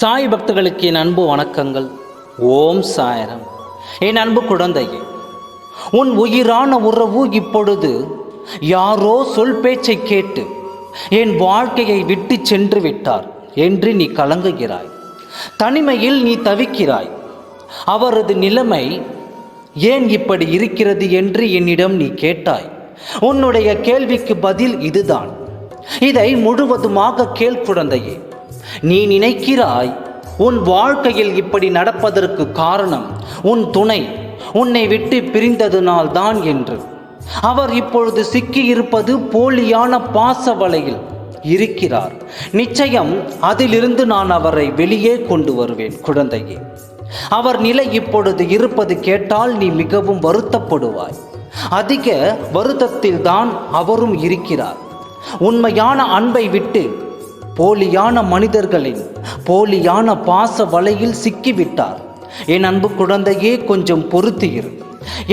சாய் பக்தர்களுக்கு என் அன்பு வணக்கங்கள். ஓம் சாயரம். என் அன்பு குழந்தையே உன் உயிரான உறவு இப்பொழுது யாரோ சொல் பேச்சை கேட்டு என் வாழ்க்கையை விட்டு சென்று விட்டார் என்று நீ கலங்குகிறாய். தனிமையில் நீ தவிக்கிறாய். அவரது நிலைமை ஏன் இப்படி இருக்கிறது என்று என்னிடம் நீ கேட்டாய். உன்னுடைய கேள்விக்கு பதில் இதுதான். இதை முழுவதுமாக கேள் குழந்தையே. நீ நினைக்கிறாய் உன் வாழ்க்கையில் இப்படி நடப்பதற்கு காரணம் உன் துணை உன்னை விட்டு பிரிந்ததுனால் தான் என்று. அவர் இப்பொழுது சிக்கியிருப்பது போலியான பாச வலையில் இருக்கிறார். நிச்சயம் அதிலிருந்து நான் அவரை வெளியே கொண்டு வருவேன் குழந்தையே. அவர் நிலை இப்பொழுது இருப்பது கேட்டால் நீ மிகவும் வருத்தப்படுவாய். அதிக வருத்தத்தில் தான் அவரும் இருக்கிறார். உண்மையான அன்பை விட்டு போலியான மனிதர்களின் போலியான பாச வலையில் சிக்கிவிட்டார். என் அன்பு குழந்தையே கொஞ்சம் பொறுத்து இரு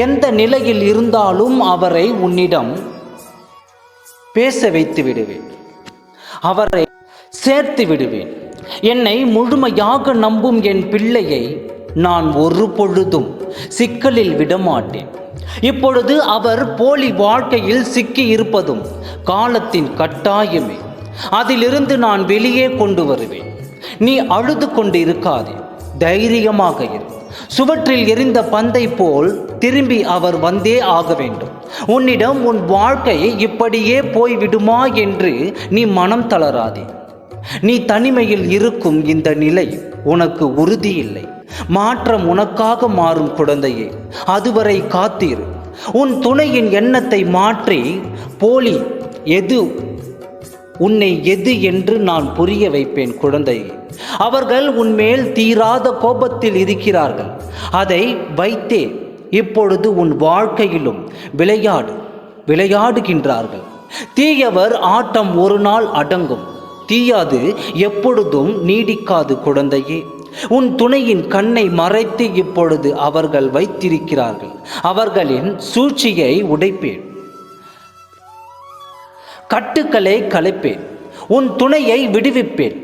எந்த நிலையில் இருந்தாலும் அவரை உன்னிடம் பேச வைத்து விடுவேன். அவரை சேர்த்து விடுவேன். என்னை முழுமையாக நம்பும் என் பிள்ளையை நான் ஒரு பொழுதும் சிக்கலில் விடமாட்டேன். இப்பொழுது அவர் போலி வாழ்க்கையில் சிக்கி இருப்பதும் காலத்தின் கட்டாயமே. அதிலிருந்து நான் வெளியே கொண்டு வருவேன். நீ அழுது கொண்டு இருக்காதே. தைரியமாக இரு. சுவற்றில் எரிந்த பந்தை போல் திரும்பி அவர் வந்தே ஆக வேண்டும். உன்னிடம் உன் வாழ்க்கை இப்படியே போய்விடுமா என்று நீ மனம் தளராதே. நீ தனிமையில் இருக்கும் இந்த நிலை உனக்கு உறுதி இல்லை மாற்றம் உனக்காக மாறும் குழந்தையே. அதுவரை காத்தீர். உன் துணையின் எண்ணத்தை மாற்றி போலி. எது உன்னை எது என்று நான் புரிய வைப்பேன் குழந்தை. அவர்கள் உன்மேல் தீராத கோபத்தில் இருக்கிறார்கள். அதை வைத்தே இப்பொழுது உன் வாழ்க்கையிலும் விளையாடு விளையாடுகின்றார்கள். தீயவர் ஆட்டம் ஒரு நாள் அடங்கும். தீயாது எப்பொழுதும் நீடிக்காது குழந்தையே. உன் துணையின் கண்ணை மறைத்து இப்பொழுது அவர்கள் வைத்திருக்கிறார்கள். அவர்களின் சூழ்ச்சியை உடைப்பேன். கட்டுக்களை கலைப்பேன் உன் துணையை விடுவிப்பேன்.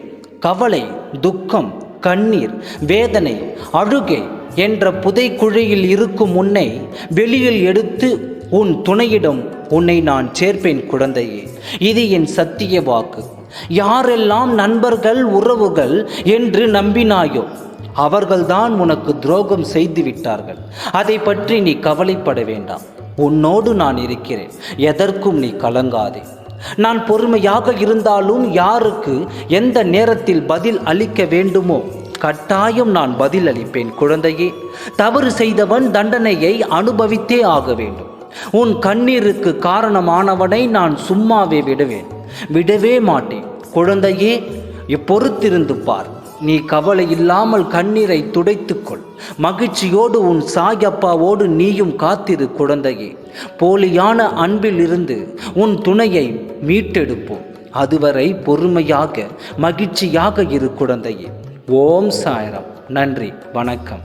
கவலை துக்கம் கண்ணீர் வேதனை அழுகை என்ற புதைக்குழியில் இருக்கும் உன்னை வெளியில் எடுத்து உன் துணையிடம் உன்னை நான் சேர்ப்பேன் குழந்தையே. இது என் சத்திய வாக்கு. யாரெல்லாம் நண்பர்கள் உறவுகள் என்று நம்பினாயோ அவர்கள்தான் உனக்கு துரோகம் செய்து விட்டார்கள் அதை பற்றி நீ கவலைப்பட வேண்டாம். உன்னோடு நான் இருக்கிறேன். எதற்கும் நீ கலங்காதே. நான் பொறுமையாக இருந்தாலும் யாருக்கு எந்த நேரத்தில் பதில் அளிக்க வேண்டுமோ கட்டாயம் நான் பதில் அளிப்பேன் குழந்தையே. தவறு செய்தவன் தண்டனையை அனுபவித்தே ஆக வேண்டும். உன் கண்ணீருக்கு காரணமானவனை நான் சும்மாவே விடுவேன். விடவே மாட்டேன். குழந்தையே பொறுத்திருந்து பார். நீ கவலை இல்லாமல் கண்ணீரை துடைத்துக்கொள். மகிழ்ச்சியோடு உன் சாயப்பாவோடு நீயும் காத்திரு குழந்தையே. போலியான அன்பில் இருந்து உன் துணையை மீட்டெடுப்போம். அதுவரை பொறுமையாக மகிழ்ச்சியாக இரு குழந்தையே. ஓம் சாயரம். நன்றி. வணக்கம்.